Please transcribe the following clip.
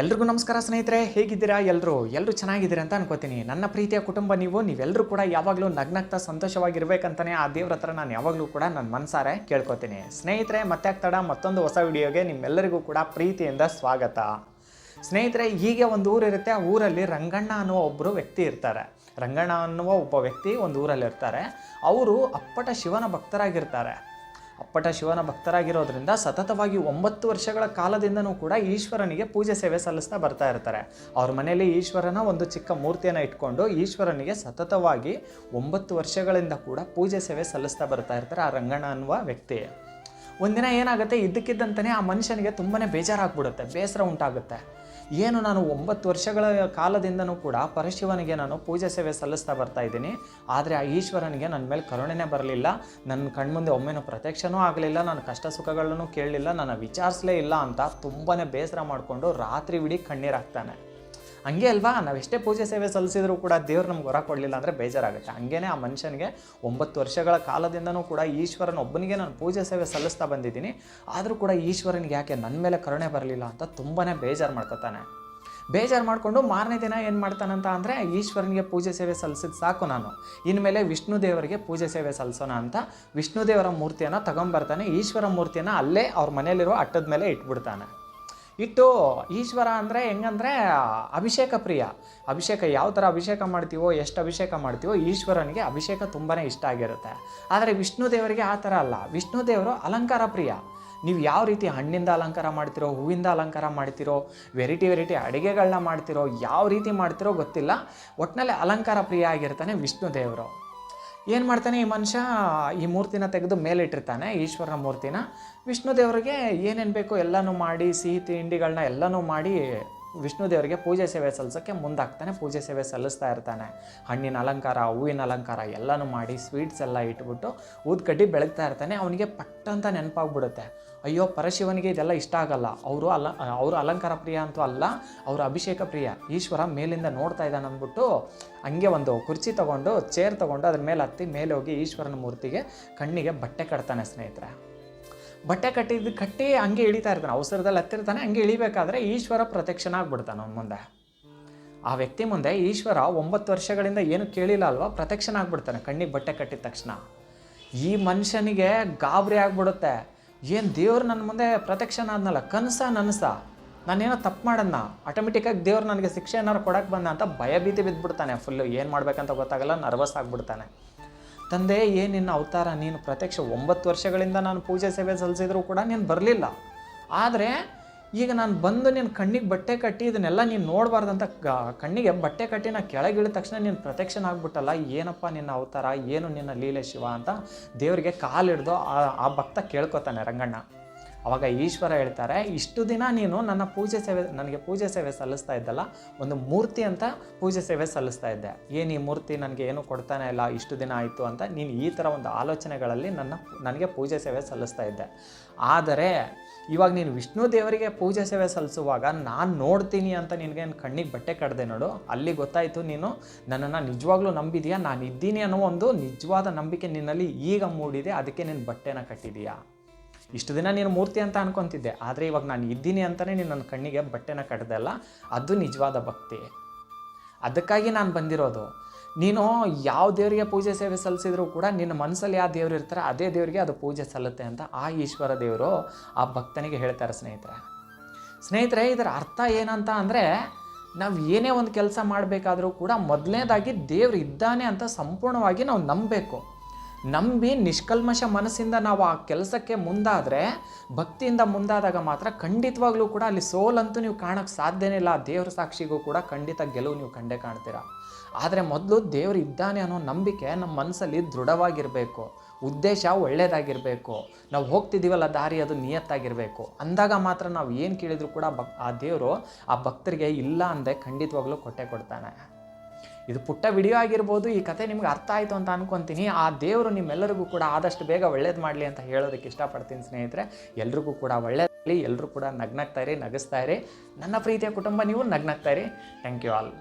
ಎಲ್ರಿಗೂ ನಮಸ್ಕಾರ ಸ್ನೇಹಿತರೆ, ಹೇಗಿದ್ದೀರಾ ಎಲ್ಲರೂ ಎಲ್ಲರೂ ಚೆನ್ನಾಗಿದ್ದೀರಾ ಅಂತ ಅನ್ಕೋತೀನಿ. ನನ್ನ ಪ್ರೀತಿಯ ಕುಟುಂಬ ನೀವು ನೀವೆಲ್ಲರೂ ಕೂಡ ಯಾವಾಗಲೂ ನಗ್ನಗ್ತಾ ಸಂತೋಷವಾಗಿರ್ಬೇಕಂತಾನೆ ಆ ದೇವ್ರ ಹತ್ರ ನಾನು ಯಾವಾಗಲೂ ಕೂಡ ನನ್ನ ಮನಸಾರೆ ಕೇಳ್ಕೊತೀನಿ. ಸ್ನೇಹಿತರೆ, ಮತ್ತೆ ಆಗ್ತಾಡ ಮತ್ತೊಂದು ಹೊಸ ವಿಡಿಯೋಗೆ ನಿಮ್ಮೆಲ್ಲರಿಗೂ ಕೂಡ ಪ್ರೀತಿಯಿಂದ ಸ್ವಾಗತ. ಸ್ನೇಹಿತರೆ, ಹೀಗೆ ಒಂದು ಊರಿರುತ್ತೆ ಆ ಊರಲ್ಲಿ ರಂಗಣ್ಣ ಅನ್ನುವ ಒಬ್ಬರು ವ್ಯಕ್ತಿ ಇರ್ತಾರೆ. ರಂಗಣ್ಣ ಅನ್ನುವ ಒಬ್ಬ ವ್ಯಕ್ತಿ ಒಂದು ಊರಲ್ಲಿ ಇರ್ತಾರೆ ಅವರು ಅಪ್ಪಟ ಶಿವನ ಭಕ್ತರಾಗಿರ್ತಾರೆ. ಅಪ್ಪಟ ಶಿವನ ಭಕ್ತರಾಗಿರೋದ್ರಿಂದ ಸತತವಾಗಿ ಒಂಬತ್ತು ವರ್ಷಗಳ ಕಾಲದಿಂದನೂ ಕೂಡ ಈಶ್ವರನಿಗೆ ಪೂಜೆ ಸೇವೆ ಸಲ್ಲಿಸ್ತಾ ಬರ್ತಾ ಇರ್ತಾರೆ. ಅವ್ರ ಮನೆಯಲ್ಲಿ ಈಶ್ವರನ ಒಂದು ಚಿಕ್ಕ ಮೂರ್ತಿಯನ್ನು ಇಟ್ಕೊಂಡು ಈಶ್ವರನಿಗೆ ಸತತವಾಗಿ ಒಂಬತ್ತು ವರ್ಷಗಳಿಂದ ಕೂಡ ಪೂಜೆ ಸೇವೆ ಸಲ್ಲಿಸ್ತಾ ಬರ್ತಾ ಇರ್ತಾರೆ ಆ ರಂಗಣ್ಣ ಅನ್ನುವ ವ್ಯಕ್ತಿ. ಒಂದಿನ ಏನಾಗುತ್ತೆ? ಇದ್ದಕ್ಕಿದ್ದಂತನೇ ಆ ಮನುಷ್ಯನಿಗೆ ತುಂಬಾ ಬೇಜಾರಾಗ್ಬಿಡುತ್ತೆ, ಬೇಸರ ಉಂಟಾಗುತ್ತೆ. ಏನು ನಾನು ಒಂಬತ್ತು ವರ್ಷಗಳ ಕಾಲದಿಂದನೂ ಕೂಡ ಪರಶಿವನಿಗೆ ನಾನು ಪೂಜೆ ಸೇವೆ ಸಲ್ಲಿಸ್ತಾ ಬರ್ತಾ ಇದ್ದೀನಿ. ಆದರೆ ಆ ಈಶ್ವರನಿಗೆ ನನ್ನ ಮೇಲೆ ಕರುಣೆನೇ ಬರಲಿಲ್ಲ. ನನ್ನ ಕಣ್ಮುಂದೆ ಒಮ್ಮೆನೂ ಪ್ರತ್ಯಕ್ಷನೂ ಆಗಲಿಲ್ಲ. ನನ್ನ ಕಷ್ಟ ಸುಖಗಳನ್ನು ಕೇಳಲಿಲ್ಲ. ನನ್ನ ವಿಚಾರಿಸಲೇ ಇಲ್ಲ ಅಂತ ತುಂಬಾ ಬೇಸರ ಮಾಡಿಕೊಂಡು ರಾತ್ರಿ ಕಣ್ಣೀರಾಗ್ತಾನೆ ಹಂಗೆ ಅಲ್ವಾ? ಎಷ್ಟೇ ಪೂಜೆ ಸೇವೆ ಸಲ್ಲಿಸಿದ್ರು ಕೂಡ ದೇವ್ರು ನಮ್ಗೆ ಹೊರ ಕೊಡಲಿಲ್ಲ ಅಂದರೆ ಬೇಜಾರಾಗುತ್ತೆ. ಹಂಗೇನೆ ಆ ಮನುಷ್ಯನಿಗೆ ಒಂಬತ್ತು ವರ್ಷಗಳ ಕಾಲದಿಂದನೂ ಕೂಡ ಈಶ್ವರನ ಒಬ್ಬನಿಗೆ ನಾನು ಪೂಜೆ ಸೇವೆ ಸಲ್ಲಿಸ್ತಾ ಬಂದಿದ್ದೀನಿ. ಆದರೂ ಕೂಡ ಈಶ್ವರನಿಗೆ ಯಾಕೆ ನನ್ನ ಮೇಲೆ ಕರುಣೆ ಬರಲಿಲ್ಲ ಅಂತ ತುಂಬಾ ಬೇಜಾರು ಮಾಡ್ಕೊತಾನೆ. ಬೇಜಾರು ಮಾಡಿಕೊಂಡು ಮಾರನೇ ದಿನ ಏನು ಮಾಡ್ತಾನಂತ ಅಂದರೆ ಈಶ್ವರನಿಗೆ ಪೂಜೆ ಸೇವೆ ಸಲ್ಲಿಸಿದ್ ಸಾಕು ನಾನು. ಇನ್ಮೇಲೆ ವಿಷ್ಣು ದೇವರಿಗೆ ಪೂಜೆ ಸೇವೆ ಸಲ್ಲಿಸೋಣ ಅಂತ ವಿಷ್ಣು ದೇವರ ಮೂರ್ತಿಯನ್ನು ತಗೊಂಬರ್ತಾನೆ. ಈಶ್ವರ ಮೂರ್ತಿಯನ್ನು ಅಲ್ಲೇ ಅವ್ರ ಮನೇಲಿರೋ ಅಟ್ಟದ ಮೇಲೆ ಇಟ್ಬಿಡ್ತಾನೆ. ಇಟ್ಟು ಈಶ್ವರ ಅಂದರೆ ಹೆಂಗಂದರೆ ಅಭಿಷೇಕ ಪ್ರಿಯ. ಅಭಿಷೇಕ ಯಾವ ಥರ ಅಭಿಷೇಕ ಮಾಡ್ತೀವೋ, ಎಷ್ಟು ಅಭಿಷೇಕ ಮಾಡ್ತೀವೋ ಈಶ್ವರನಿಗೆ ಅಭಿಷೇಕ ತುಂಬಾ ಇಷ್ಟ ಆಗಿರುತ್ತೆ. ಆದರೆ ವಿಷ್ಣು ದೇವರಿಗೆ ಆ ಥರ ಅಲ್ಲ. ವಿಷ್ಣು ದೇವರು ಅಲಂಕಾರ ಪ್ರಿಯ. ನೀವು ಯಾವ ರೀತಿ ಹಣ್ಣಿಂದ ಅಲಂಕಾರ ಮಾಡ್ತಿರೋ, ಹೂವಿಂದ ಅಲಂಕಾರ ಮಾಡ್ತಿರೋ, ವೆರೈಟಿ ವೆರೈಟಿ ಅಡುಗೆಗಳನ್ನ ಮಾಡ್ತಿರೋ, ಯಾವ ರೀತಿ ಮಾಡ್ತಿರೋ ಗೊತ್ತಿಲ್ಲ. ಒಟ್ಟಿನಲ್ಲಿ ಅಲಂಕಾರ ಪ್ರಿಯ ಆಗಿರ್ತಾನೆ ವಿಷ್ಣು ದೇವರು. ಏನು ಮಾಡ್ತಾನೆ? ಈ ಮನುಷ್ಯ ಈ ಮೂರ್ತಿನ ತೆಗೆದು ಮೇಲಿಟ್ಟಿರ್ತಾನೆ, ಈಶ್ವರನ ಮೂರ್ತಿನ. ವಿಷ್ಣು ದೇವರಿಗೆ ಏನೇನು ಬೇಕೋ ಎಲ್ಲನೂ ಮಾಡಿ, ಸಿಹಿ ತಿಂಡಿಗಳನ್ನ ಎಲ್ಲನೂ ಮಾಡಿ ವಿಷ್ಣು ದೇವರಿಗೆ ಪೂಜೆ ಸೇವೆ ಸಲ್ಲಿಸೋಕ್ಕೆ ಮುಂದಾಗ್ತಾನೆ, ಪೂಜೆ ಸೇವೆ ಸಲ್ಲಿಸ್ತಾ ಇರ್ತಾನೆ. ಹಣ್ಣಿನ ಅಲಂಕಾರ, ಹೂವಿನ ಅಲಂಕಾರ ಎಲ್ಲನೂ ಮಾಡಿ ಸ್ವೀಟ್ಸ್ ಎಲ್ಲ ಇಟ್ಬಿಟ್ಟು ಊದ್ಕಡ್ಡಿ ಬೆಳಗ್ತಾ ಇರ್ತಾನೆ. ಅವನಿಗೆ ಪಟ್ಟಂತ ನೆನಪಾಗ್ಬಿಡುತ್ತೆ. ಅಯ್ಯೋ, ಪರಶಿವನಿಗೆ ಇದೆಲ್ಲ ಇಷ್ಟ ಆಗಲ್ಲ. ಅವರು ಅಲ, ಅವರು ಅಲಂಕಾರ ಪ್ರಿಯ ಅಂತೂ ಅಲ್ಲ, ಅವರ ಅಭಿಷೇಕ ಪ್ರಿಯ. ಈಶ್ವರ ಮೇಲಿಂದ ನೋಡ್ತಾ ಇದ್ದಾನೆ ಅಂದ್ಬಿಟ್ಟು ಹಂಗೆ ಒಂದು ಕುರ್ಚಿ ತಗೊಂಡು ಚೇರ್ ತಗೊಂಡು ಅದ್ರ ಮೇಲೆ ಹತ್ತಿ ಮೇಲೆ ಹೋಗಿ ಈಶ್ವರನ ಮೂರ್ತಿಗೆ ಕಣ್ಣಿಗೆ ಬಟ್ಟೆ ಕಟ್ತಾನೆ ಸ್ನೇಹಿತರೆ. ಬಟ್ಟೆ ಕಟ್ಟಿದ್ದು ಕಟ್ಟಿ ಹಂಗೆ ಇಳಿತಾ ಇರ್ತಾನೆ. ಅವಸರದಲ್ಲಿ ಹತ್ತಿರ್ತಾನೆ, ಹಂಗೆ ಇಳಿಬೇಕಾದ್ರೆ ಈಶ್ವರ ಪ್ರತ್ಯಕ್ಷನ ಆಗ್ಬಿಡ್ತಾನೆ ಅವನ ಮುಂದೆ. ಆ ವ್ಯಕ್ತಿ ಮುಂದೆ ಈಶ್ವರ ಒಂಬತ್ತು ವರ್ಷಗಳಿಂದ ಏನು ಕೇಳಿಲ್ಲ ಅಲ್ವಾ? ಪ್ರತ್ಯಕ್ಷನ ಆಗ್ಬಿಡ್ತಾನೆ. ಕಣ್ಣಿಗೆ ಬಟ್ಟೆ ಕಟ್ಟಿದ ತಕ್ಷಣ. ಈ ಮನುಷ್ಯನಿಗೆ ಗಾಬರಿ ಆಗ್ಬಿಡುತ್ತೆ. ಏನು ದೇವ್ರು ನನ್ನ ಮುಂದೆ ಪ್ರತ್ಯಕ್ಷನ ಆದ್ನಲ್ಲ? ಕನಸ ನನಸ. ನಾನೇನೋ ತಪ್ಪು ಮಾಡೋಣ ಆಟೋಮೆಟಿಕ್ಕಾಗಿ ದೇವ್ರು ನನಗೆ ಶಿಕ್ಷೆ ಏನಾರು ಕೊಡಕ್ಕೆ ಬಂದ ಅಂತ ಭಯಭೀತಿ ಬಿದ್ದುಬಿಡ್ತಾನೆ ಫುಲ್ಲು ಏನು ಮಾಡಬೇಕಂತ ಗೊತ್ತಾಗಲ್ಲ ನರ್ವಸ್ ಆಗಿಬಿಡ್ತಾನೆ. ತಂದೆ ಏನು ನಿನ್ನ ಅವತಾರ, ನೀನು ಪ್ರತ್ಯಕ್ಷ ಒಂಬತ್ತು ವರ್ಷಗಳಿಂದ ನಾನು ಪೂಜೆ ಸೇವೆ ಸಲ್ಲಿಸಿದ್ರು ಕೂಡ ನೀನು ಬರಲಿಲ್ಲ. ಆದರೆ ಈಗ ನಾನು ಬಂದು ನಿನ್ನ ಕಣ್ಣಿಗೆ ಬಟ್ಟೆ ಕಟ್ಟಿ ಇದನ್ನೆಲ್ಲ ನೀನು ನೋಡಬಾರ್ದಂತ ಕಣ್ಣಿಗೆ ಬಟ್ಟೆ ಕಟ್ಟಿ ನಾ ಕೆಳಗಿಳಿದ ತಕ್ಷಣ ನೀನು ಪ್ರತ್ಯಕ್ಷನ ಆಗ್ಬಿಟ್ಟಲ್ಲ ಏನಪ್ಪ ನಿನ್ನ ಅವತಾರ, ಏನು ನಿನ್ನ ಲೀಲೆ ಶಿವ ಅಂತ ದೇವರಿಗೆ ಕಾಲಿಡ್ದು ಆ ಭಕ್ತ ಕೇಳ್ಕೊತಾನೆ ರಂಗಣ್ಣ. ಅವಾಗ ಈಶ್ವರ ಹೇಳ್ತಾರೆ, ಇಷ್ಟು ದಿನ ನೀನು ನನ್ನ ಪೂಜೆ ಸೇವೆ, ನನಗೆ ಪೂಜೆ ಸೇವೆ ಸಲ್ಲಿಸ್ತಾ ಇದ್ದಲ್ಲ, ಒಂದು ಮೂರ್ತಿ ಅಂತ ಪೂಜೆ ಸೇವೆ ಸಲ್ಲಿಸ್ತಾ ಇದ್ದೆ. ಏನು ಈ ಮೂರ್ತಿ ನನಗೆ ಏನು ಕೊಡ್ತಾನೆ ಇಲ್ಲ, ಇಷ್ಟು ದಿನ ಆಯಿತು ಅಂತ ನೀನು ಈ ಥರ ಒಂದು ಆಲೋಚನೆಗಳಲ್ಲಿ ನನ್ನ ನನಗೆ ಪೂಜೆ ಸೇವೆ ಸಲ್ಲಿಸ್ತಾ ಇದ್ದೆ. ಆದರೆ ಇವಾಗ ನೀನು ವಿಷ್ಣು ದೇವರಿಗೆ ಪೂಜೆ ಸೇವೆ ಸಲ್ಲಿಸುವಾಗ ನಾನು ನೋಡ್ತೀನಿ ಅಂತ ನಿನಗೆ ಕಣ್ಣಿಗೆ ಬಟ್ಟೆ ಕಡ್ದೆ ನೋಡು? ಅಲ್ಲಿ ಗೊತ್ತಾಯಿತು ನೀನು ನನ್ನನ್ನು ನಿಜವಾಗ್ಲೂ ನಂಬಿದೀಯಾ? ನಾನು ಇದ್ದೀನಿ ಅನ್ನೋ ಒಂದು ನಿಜವಾದ ನಂಬಿಕೆ ನಿನ್ನಲ್ಲಿ ಈಗ ಮೂಡಿದೆ, ಅದಕ್ಕೆ ನೀನು ಬಟ್ಟೆನ ಕಟ್ಟಿದೀಯಾ? ಇಷ್ಟು ದಿನ ನೀನು ಮೂರ್ತಿ ಅಂತ ಅನ್ಕೊತಿದ್ದೆ, ಆದರೆ ಇವಾಗ ನಾನು ಇದ್ದೀನಿ ಅಂತಲೇ ನೀನು ನನ್ನ ಕಣ್ಣಿಗೆ ಬಟ್ಟೆನ ಕಟ್ಟದಲ್ಲ ಅದು ನಿಜವಾದ ಭಕ್ತಿ. ಅದಕ್ಕಾಗಿ ನಾನು ಬಂದಿರೋದು. ನೀನು ಯಾವ ದೇವರಿಗೆ ಪೂಜೆ ಸೇವೆ ಸಲ್ಲಿಸಿದ್ರು ಕೂಡ ನಿನ್ನ ಮನಸ್ಸಲ್ಲಿ ಯಾವ ದೇವರು ಇರ್ತಾರೆ ಅದೇ ದೇವರಿಗೆ ಅದು ಪೂಜೆ ಸಲ್ಲುತ್ತೆ ಅಂತ ಆ ಈಶ್ವರ ದೇವರು ಆ ಭಕ್ತನಿಗೆ ಹೇಳ್ತಾರೆ ಸ್ನೇಹಿತರೆ. ಸ್ನೇಹಿತರೆ, ಇದರ ಅರ್ಥ ಏನಂತ ಅಂದರೆ ನಾವು ಏನೇ ಒಂದು ಕೆಲಸ ಮಾಡಬೇಕಾದರೂ ಕೂಡ ಮೊದಲನೇದಾಗಿ ದೇವ್ರು ಇದ್ದಾನೆ ಅಂತ ಸಂಪೂರ್ಣವಾಗಿ ನಾವು ನಂಬಬೇಕು. ನಂಬಿ ನಿಷ್ಕಲ್ಮಶ ಮನಸ್ಸಿಂದ ನಾವು ಆ ಕೆಲಸಕ್ಕೆ ಮುಂದಾದರೆ, ಭಕ್ತಿಯಿಂದ ಮುಂದಾದಾಗ ಮಾತ್ರ ಖಂಡಿತವಾಗ್ಲೂ ಕೂಡ ಅಲ್ಲಿ ಸೋಲಂತೂ ನೀವು ಕಾಣೋಕ್ಕೆ ಸಾಧ್ಯನೇ ಇಲ್ಲ. ದೇವ್ರ ಸಾಕ್ಷಿಗೂ ಕೂಡ ಖಂಡಿತ ಗೆಲುವು ನೀವು ಕಂಡೇ ಕಾಣ್ತೀರಾ. ಆದರೆ ಮೊದಲು ದೇವರು ಇದ್ದಾನೆ ಅನ್ನೋ ನಂಬಿಕೆ ನಮ್ಮ ಮನಸ್ಸಲ್ಲಿ ದೃಢವಾಗಿರಬೇಕು. ಉದ್ದೇಶ ಒಳ್ಳೆಯದಾಗಿರಬೇಕು ನಾವು ಹೋಗ್ತಿದ್ದೀವಲ್ಲ ದಾರಿ, ಅದು ನಿಯತ್ತಾಗಿರಬೇಕು. ಅಂದಾಗ ಮಾತ್ರ ನಾವು ಏನು ಕೇಳಿದರೂ ಕೂಡ ಭಕ್ ಆ ದೇವರು ಆ ಭಕ್ತರಿಗೆ ಇಲ್ಲ ಅಂದೆ ಖಂಡಿತವಾಗ್ಲೂ ಕೊಟ್ಟೆ ಕೊಡ್ತಾನೆ. ಇದು ಪುಟ್ಟ ವಿಡಿಯೋ ಆಗಿರ್ಬೋದು, ಈ ಕತೆ ನಿಮ್ಗೆ ಅರ್ಥ ಆಯಿತು ಅಂತ ಅನ್ಕೊತೀನಿ. ಆ ದೇವರು ನಿಮ್ಮೆಲ್ಲರಿಗೂ ಕೂಡ ಆದಷ್ಟು ಬೇಗ ಒಳ್ಳೇದು ಮಾಡಲಿ ಅಂತ ಹೇಳೋದಕ್ಕೆ ಇಷ್ಟಪಡ್ತೀನಿ ಸ್ನೇಹಿತರೆ. ಎಲ್ರಿಗೂ ಕೂಡ ಒಳ್ಳೇದಾಗಲಿ ಎಲ್ಲರೂ ಕೂಡ ನಗ್ನಗ್ತಾ ಇರಿ, ನಗಿಸ್ತಾ ಇರಿ. ನನ್ನ ಪ್ರೀತಿಯ ಕುಟುಂಬ, ನೀವು ನಗ್ನಗ್ತಾ ಇರಿ. Thank you all